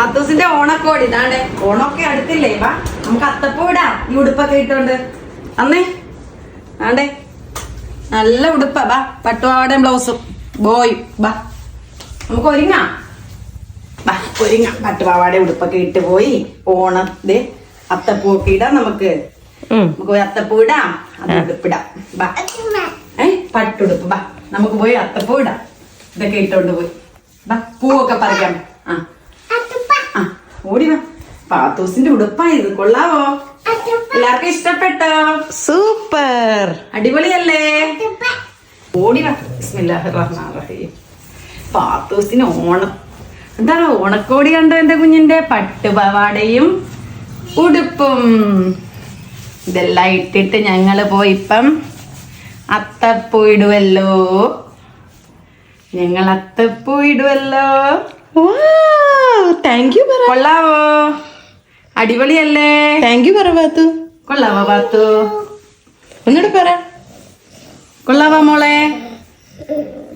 ആത്തൂസിന്റെ ഓണക്കോടി. ഇതാണ് ഓണമൊക്കെ അടുത്തില്ലേ? വാ നമുക്ക് അത്തപ്പൂ ഇടാം. ഈ ഉടുപ്പൊക്കെ ഇട്ടോണ്ട്. അന്നേ ആണ്ടേ നല്ല ഉടുപ്പാ. ബാ പട്ടുപാവാടയും ബ്ലൗസും. ബോയും. ബാ നമുക്ക് ഒരുങ്ങാം. ബാ ഒരുങ്ങാം. പട്ടുപാവാട ഉടുപ്പൊക്കെ ഇട്ട് പോയി ഓണം ദേ അത്തപ്പൂ ഒക്കെ ഇടാം നമുക്ക്. നമുക്ക് പോയി അത്തപ്പൂ ഇടാം. അത് ഉടുപ്പിടാം ബാ ഏ പട്ടുടുപ്പ്. ബാ നമുക്ക് പോയി അത്തപ്പൂ ഇടാം. ഇതൊക്കെ ഇട്ടോണ്ട് പോയി. ബാ പൂവൊക്കെ പറിക്കാം. ആ. ഓടി വാ. പാത്തൂസിന്റെ ഉടുപ്പായത്. കൊള്ളാവോ? എല്ലാവർക്കും ഇഷ്ടപ്പെട്ടോ? സൂപ്പർ. അടിപൊളിയല്ലേ? ഓടി വാ. ബിസ്മില്ലാഹിർ റഹ്മാനിർ റഹീം പാത്തൂസിന് ഓണം. എന്താണ് ഓണക്കോടി കണ്ടോ എന്റെ കുഞ്ഞിന്റെ? പട്ടുപവാടയും ഉടുപ്പും. ഇതെല്ലാം ഇട്ടിട്ട് ഞങ്ങൾ പോയി ഇപ്പം അത്തപ്പൂ ഇടുവല്ലോ. ഞങ്ങൾ അത്തപ്പൂ ഇടുവല്ലോ. താങ്ക് യു കൊള്ളാവോ? അടിപൊളിയല്ലേ? താങ്ക് യു പറ ബാത്തു കൊള്ളാവോ പാത്തു ഒന്നുകൂടെ പറ. കൊള്ളാവോ മോളെ?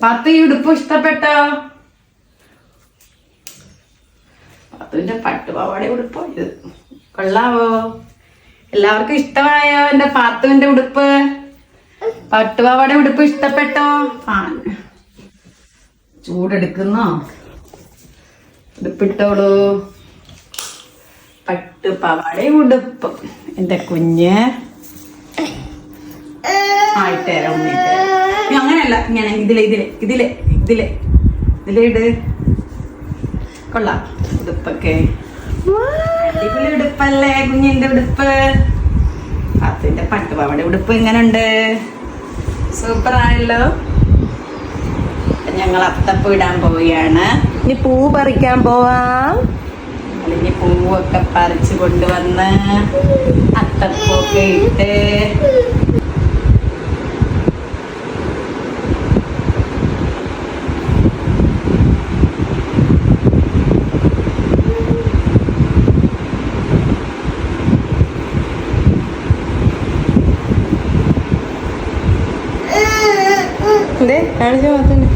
പാത്തു ഈ ഉടുപ്പ് ഇഷ്ടപ്പെട്ടോ? പാത്തുവിന്റെ പട്ടുപാവാട ഉടുപ്പോ ഇത്. കൊള്ളാവോ? എല്ലാവർക്കും ഇഷ്ടമായോ എന്റെ പാത്തുവിന്റെ ഉടുപ്പ്? പട്ടുപാവാട ഉടുപ്പ് ഇഷ്ടപ്പെട്ടോ? ചൂടെടുക്കുന്നോ? ഉടുപ്പിട്ടോളൂ. പട്ടുപാവാട ഉടുപ്പ്. എന്റെ കുഞ്ഞ്. അങ്ങനെയല്ല ഇങ്ങനെ ഇതിലെ ഇതിലെ ഇതിലെ ഇതിലെ ഇതിലെ ഇട്. കൊള്ളാം. ഉടുപ്പൊക്കെ. അടിപൊളി ഉടുപ്പല്ലേ കുഞ്ഞിന്റെ ഉടുപ്പ്? പത്തിന്റെ പട്ടുപാവയുടെ ഉടുപ്പ് എങ്ങനുണ്ട്? സൂപ്പർ ആയല്ലോ ഞങ്ങൾ അത്തപ്പ് ഇടാൻ പോവുകയാണ്. ഇനി പൂ പറിക്കാൻ പോവാം. അല്ലെങ്കിൽ പൂവൊക്കെ പറിച്ചു കൊണ്ടുവന്ന് അത്തപ്പൂക്കെ ഇട്ട്. കാണിച്ച ബാത്തുണ്ട്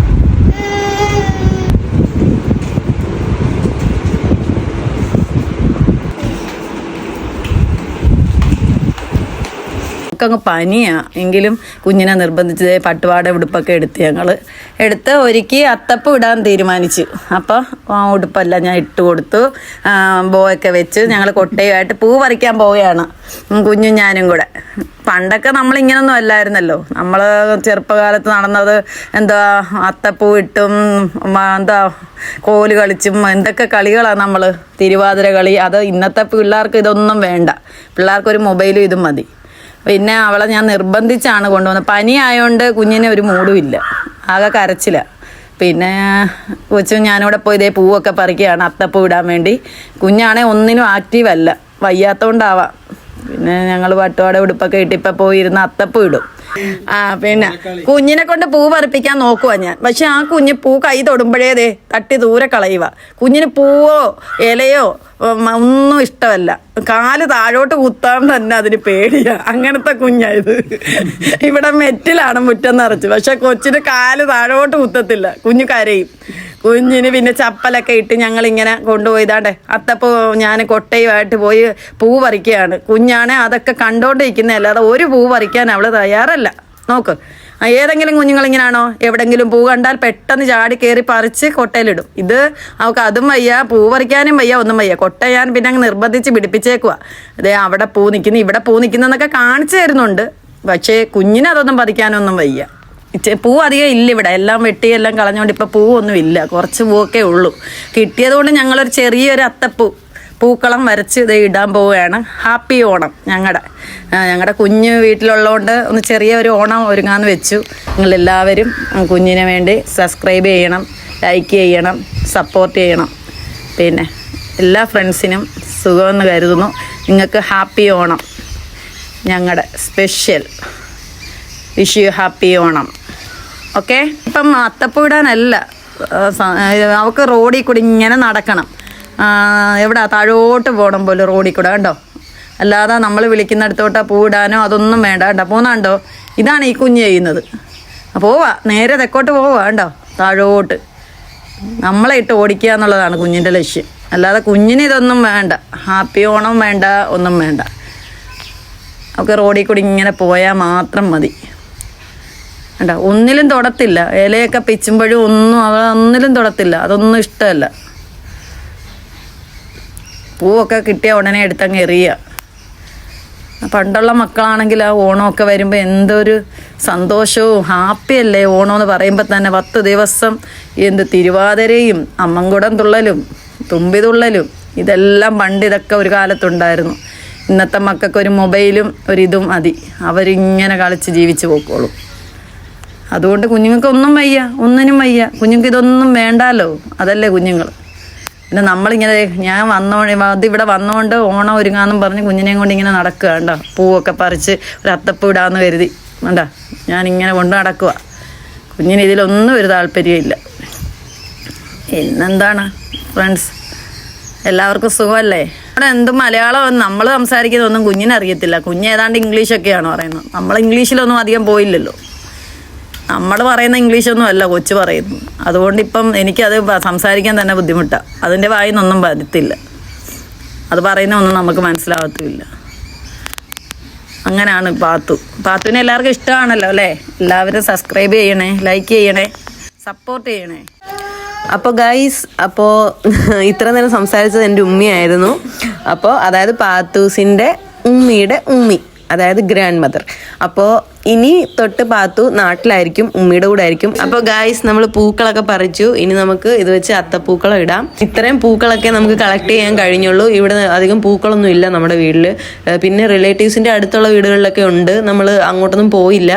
അങ്ങ് പനിയാണ് എങ്കിലും കുഞ്ഞിനെ നിർബന്ധിച്ച് ദേ പട്ടുപാട ഉടുപ്പൊക്കെ എടുത്ത് ഞങ്ങൾ എടുത്ത് ഒരുക്കി അത്തപ്പ് ഇടാൻ തീരുമാനിച്ചു. അപ്പോൾ ഉടുപ്പെല്ലാം ഞാൻ ഇട്ട് കൊടുത്തു. ബോയൊക്കെ വെച്ച് ഞങ്ങൾ കൊട്ടയുമായിട്ട് പൂ പറിക്കാൻ പോവുകയാണ്. കുഞ്ഞും ഞാനും കൂടെ. പണ്ടൊക്കെ നമ്മൾ ഇങ്ങനൊന്നും അല്ലായിരുന്നല്ലോ. നമ്മൾ ചെറുപ്പകാലത്ത് നടന്നത് എന്താ അത്തപ്പൂ ഇട്ടും എന്താ കോൽ കളിച്ചും എന്തൊക്കെ കളികളാണ് നമ്മൾ തിരുവാതിര കളി അത് ഇന്നത്തെ പിള്ളേർക്ക് ഇതൊന്നും വേണ്ട. പിള്ളേർക്കൊരു മൊബൈലും ഇതും മതി. പിന്നെ അവളെ ഞാൻ നിർബന്ധിച്ചാണ് കൊണ്ടുവന്നത്. പനി ആയതുകൊണ്ട് കുഞ്ഞിന് ഒരു മൂടും ഇല്ല ആകെ കരച്ചില്ല പിന്നെ കൊച്ചു ഞാനിവിടെ പോയി ഇതേ പൂവൊക്കെ പറിക്കുകയാണ് അത്തപ്പൂ ഇടാൻ വേണ്ടി. കുഞ്ഞാണെ ഒന്നിനും ആക്റ്റീവ് അല്ല. വയ്യാത്തോണ്ടാവാം. പിന്നെ ഞങ്ങൾ പട്ടുപാട ഉടുപ്പൊക്കെ ഇട്ടിപ്പോൾ പോയിരുന്ന് അത്തപ്പൂ ഇടും. ആ പിന്നെ. കുഞ്ഞിനെ കൊണ്ട് പൂ പറിപ്പിക്കാൻ നോക്കുവാ ഞാൻ. പക്ഷെ ആ കുഞ്ഞ് പൂ കൈ തൊടുമ്പോഴേതേ തട്ടി ദൂരെ കളയുക കുഞ്ഞിന് പൂവോ ഇലയോ ഒന്നും ഇഷ്ടമല്ല. കാൽ താഴോട്ട് കുത്താൻ തന്നെ അതിന് പേടിയാ. അങ്ങനത്തെ കുഞ്ഞായത് ഇവിടെ മെറ്റിലാണ് മുറ്റം നിറച്ച്. പക്ഷെ കൊച്ചിന് കാൽ താഴോട്ട് കുത്തത്തില്ല. കുഞ്ഞു കരയും. കുഞ്ഞിന് പിന്നെ ചപ്പലൊക്കെ ഇട്ട് ഞങ്ങൾ ഇങ്ങനെ കൊണ്ടുപോയതാണ്ടേ. അത്തപ്പോ ഞാൻ കൊട്ടയുമായിട്ട് പോയി പൂ പറിക്കുകയാണ്. കുഞ്ഞാണെ അതൊക്കെ കണ്ടോണ്ടിരിക്കുന്നേ അല്ലാതെ ഒരു പൂ പറിക്കാൻ അവൾ തയ്യാറല്ല. നോക്ക്. ഏതെങ്കിലും കുഞ്ഞുങ്ങൾ ഇങ്ങനാണോ എവിടെങ്കിലും പൂ കണ്ടാൽ പെട്ടെന്ന് ചാടി കയറി പറിച്ച് കൊട്ടയിലിടും. ഇത് അവൾക്ക് അതും വയ്യ പൂ പറിക്കാനും വയ്യ ഒന്നും വയ്യ. കൊട്ട ഞാൻ പിന്നെ അങ്ങ് നിർബന്ധിച്ച് പിടിപ്പിച്ചേക്കുക അതെ അവിടെ പൂ നിൽക്കുന്നു ഇവിടെ പൂ നിൽക്കുന്നൊക്കെ കാണിച്ചു തരുന്നുണ്ട്. പക്ഷേ കുഞ്ഞിനതൊന്നും പറിക്കാനൊന്നും വയ്യ. പൂ അധികം ഇല്ല ഇവിടെ. എല്ലാം വെട്ടി എല്ലാം കളഞ്ഞുകൊണ്ട് ഇപ്പം പൂവൊന്നും ഇല്ല. കുറച്ച് പൂവൊക്കെ ഉള്ളൂ. കിട്ടിയതുകൊണ്ട് ഞങ്ങളൊരു ചെറിയൊരു അത്തപ്പൂ. പൂക്കളം വരച്ച് ഇത് ഇടാൻ പോവുകയാണ്. ഹാപ്പി ഓണം ഞങ്ങളുടെ ഞങ്ങളുടെ കുഞ്ഞ് വീട്ടിലുള്ളതുകൊണ്ട് ഒന്ന് ചെറിയ ഒരു ഓണം ഒരുങ്ങാന്ന് വെച്ചു. നിങ്ങൾ എല്ലാവരും കുഞ്ഞിന് വേണ്ടി സബ്സ്ക്രൈബ് ചെയ്യണം ലൈക്ക് ചെയ്യണം സപ്പോർട്ട് ചെയ്യണം. പിന്നെ എല്ലാ ഫ്രണ്ട്സിനും സുഖമെന്ന് കരുതുന്നു. നിങ്ങൾക്ക് ഹാപ്പി ഓണം. ഞങ്ങളുടെ special wish you happy Onam. Okay? ഇപ്പം അത്തപ്പൂ ഇടാനല്ല ആ, സ- അവൾക്ക് റോഡിൽ കൂടി ഇങ്ങനെ നടക്കണം. എവിടെ? താഴോട്ട് പോകണം പോലെ റോഡിൽ കൂടെ കണ്ടോ? അല്ലാതെ നമ്മൾ വിളിക്കുന്നിടത്തോട്ട് പൂടാനോ അതൊന്നും വേണ്ട കണ്ടോ? പോന്നാണ്ടോ? ഇതാണ് ഈ കുഞ്ഞ് ചെയ്യുന്നത്. പോവാ. നേരെ തെക്കോട്ട് പോവാ കണ്ടോ? താഴോട്ട്. നമ്മളെ ഇട്ട് ഓടിക്കുക എന്നുള്ളതാണ് കുഞ്ഞിന്റെ ലക്ഷ്യം. അല്ലാതെ കുഞ്ഞിന് ഇതൊന്നും വേണ്ട. ഹാപ്പി ഓണം വേണ്ട ഒന്നും വേണ്ട. ഒക്കെ റോഡിൽ കൂടി ഇങ്ങനെ പോയാൽ മാത്രം മതി. വേണ്ട ഒന്നിലും തൊടത്തില്ല. ഇലയൊക്കെ പിച്ചുമ്പോഴും ഒന്നും അവ ഒന്നിലും തൊടത്തില്ല. അതൊന്നും ഇഷ്ടമല്ല. പൂവൊക്കെ കിട്ടിയ ഉടനെ എടുത്തങ്ങ് എറിയുക പണ്ടുള്ള മക്കളാണെങ്കിൽ ആ ഓണമൊക്കെ വരുമ്പോൾ എന്തൊരു സന്തോഷവും ഹാപ്പിയല്ലേ ഓണം എന്ന് പറയുമ്പോൾ തന്നെ പത്ത് ദിവസം എന്ത് തിരുവാതിരയും അമ്മൻകുടം തുള്ളലും തുമ്പി തുള്ളലും ഇതെല്ലാം പണ്ട് ഇതൊക്കെ ഒരു കാലത്തുണ്ടായിരുന്നു. ഇന്നത്തെ മക്കൾക്ക് ഒരു മൊബൈലും ഒരിതും മതി. അവരിങ്ങനെ കളിച്ച് ജീവിച്ചു പോക്കോളും. അതുകൊണ്ട് കുഞ്ഞുങ്ങൾക്ക് ഒന്നും വയ്യ ഒന്നിനും വയ്യ. കുഞ്ഞുങ്ങൾക്ക് ഇതൊന്നും വേണ്ടാലോ? അതല്ലേ കുഞ്ഞുങ്ങൾ. പിന്നെ നമ്മളിങ്ങനെ ഞാൻ വന്നോണ്ട് ഇവിടെ വന്നുകൊണ്ട് ഓണം ഒരുങ്ങാന്നും പറഞ്ഞ് കുഞ്ഞിനെയും കൊണ്ട് ഇങ്ങനെ നടക്കുക കണ്ടോ? പൂവൊക്കെ പറിച്ച് ഒരു അത്തപ്പൂ ഇടാന്ന് കരുതി. കണ്ടോ? ഞാനിങ്ങനെ കൊണ്ട് നടക്കുക കുഞ്ഞിന് ഇതിലൊന്നും ഒരു താല്പര്യമില്ല ഇന്നെന്താണ് ഫ്രണ്ട്സ് എല്ലാവർക്കും സുഖമല്ലേ? ഇവിടെ എന്തും മലയാളം നമ്മൾ സംസാരിക്കുന്നതൊന്നും കുഞ്ഞിന് അറിയത്തില്ല. കുഞ്ഞ് ഏതാണ്ട് ഇംഗ്ലീഷൊക്കെയാണ് പറയുന്നത്. നമ്മൾ ഇംഗ്ലീഷിലൊന്നും അധികം പോയില്ലല്ലോ. നമ്മൾ പറയുന്ന ഇംഗ്ലീഷൊന്നും അല്ല കൊച്ചു പറയുന്നു അതുകൊണ്ട് ഇപ്പം എനിക്കത് സംസാരിക്കാൻ തന്നെ ബുദ്ധിമുട്ടാണ് അതിന്റെ വായിൽ നിന്നൊന്നും വരത്തില്ല അത് പറയുന്ന ഒന്നും നമുക്ക് മനസ്സിലാവത്തുമില്ല. അങ്ങനെയാണ് പാത്തു. പാത്തുവിനെ എല്ലാവർക്കും ഇഷ്ടമാണല്ലോ അല്ലേ? എല്ലാവരും സബ്സ്ക്രൈബ് ചെയ്യണേ ലൈക്ക് ചെയ്യണേ സപ്പോർട്ട് ചെയ്യണേ. അപ്പോൾ ഗൈസ് അപ്പോൾ ഇത്ര നേരം സംസാരിച്ചത് എന്റെ ഉമ്മിയായിരുന്നു. അപ്പോൾ അതായത് പാത്തൂസിന്റെ ഉമ്മിയുടെ ഉമ്മി അതായത് ഗ്രാൻഡ് മദർ അപ്പോൾ ഇനി തൊട്ട് പാത്തു നാട്ടിലായിരിക്കും ഉമ്മിയുടെ കൂടെ ആയിരിക്കും അപ്പോൾ ഗായ്സ് നമ്മൾ പൂക്കളൊക്കെ പറിച്ചു. ഇനി നമുക്ക് ഇത് വെച്ച് അത്തപ്പൂക്കളം ഇടാം. ഇത്രയും പൂക്കളൊക്കെ നമുക്ക് കളക്ട് ചെയ്യാൻ കഴിഞ്ഞുള്ളൂ. ഇവിടെ അധികം പൂക്കളൊന്നും ഇല്ല നമ്മുടെ വീട്ടിൽ. പിന്നെ റിലേറ്റീവ്സിന്റെ അടുത്തുള്ള വീടുകളിലൊക്കെ ഉണ്ട്. നമ്മൾ അങ്ങോട്ടൊന്നും പോയില്ല.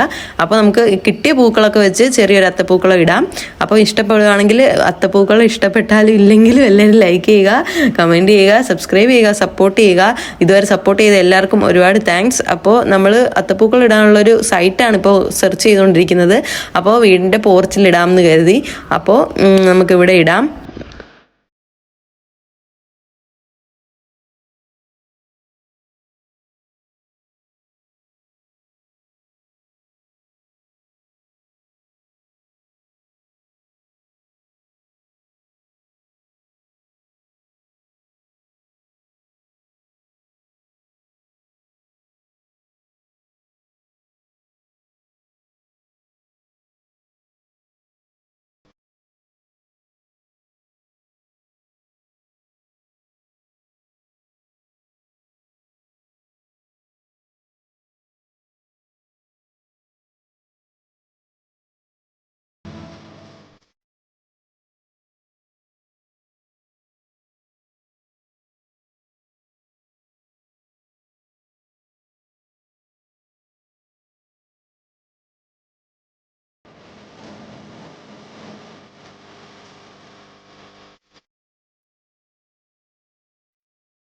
അപ്പോൾ നമുക്ക് കിട്ടിയ പൂക്കളൊക്കെ വെച്ച് ചെറിയൊരു അത്തപ്പൂക്കളം ഇടാം. അപ്പോൾ ഇഷ്ടപ്പെടുകയാണെങ്കിൽ അത്തപ്പൂക്കളം ഇഷ്ടപ്പെട്ടാലും ഇല്ലെങ്കിലും എല്ലാവരും ലൈക്ക് ചെയ്യുക കമന്റ് ചെയ്യുക സബ്സ്ക്രൈബ് ചെയ്യുക സപ്പോർട്ട് ചെയ്യുക. ഇതുവരെ സപ്പോർട്ട് ചെയ്ത എല്ലാവർക്കും ഒരുപാട് താങ്ക്സ് അപ്പോൾ നമ്മൾ അത്തപ്പൂക്കളം ഇടാനുള്ളൊരു സൈറ്റാണ് ഇപ്പോൾ സെർച്ച് ചെയ്തുകൊണ്ടിരിക്കുന്നത് അപ്പോൾ വീടിന്റെ പോർച്ചിൽ ഇടാമെന്ന് കരുതി. അപ്പോൾ നമുക്കിവിടെ ഇടാം.